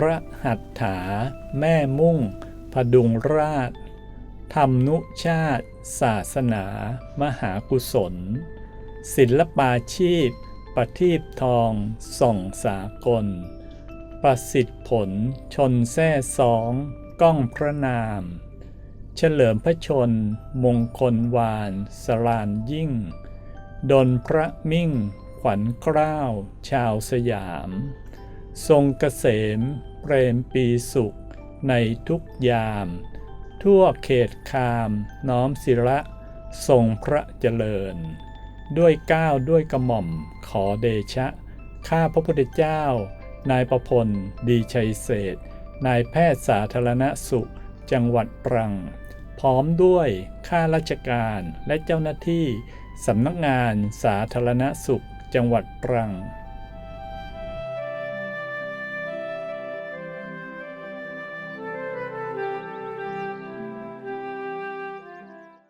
พระหัตถา แม่มุ่ง พดุงราช ธรรมนุชาติ ศาสนา มหากุศล ศิลปาชีพ ประทีปทอง ส่องสากล ประสิทธิผล ชนแท่สอง ก้องพระนาม เฉลิมพระชน มงคลวานสลานยิ่ง ดนพระมิ่ง ขวัญเกล้าว ชาวสยาม ทรงเกษม เปรมปีสุข ในทุกยาม ทั่วเขตคามน้อมศิระทรงพระเจริญ ด้วยก้าวด้วยกระหม่อมขอเดชะ ข้าพระพุทธเจ้า นายประพลดีชัยเศษนายแพทย์สาธารณสุข จังหวัดตรัง พร้อมด้วยข้าราชการและเจ้าหน้าที่สำนักงานสาธารณสุข จังหวัดตรัง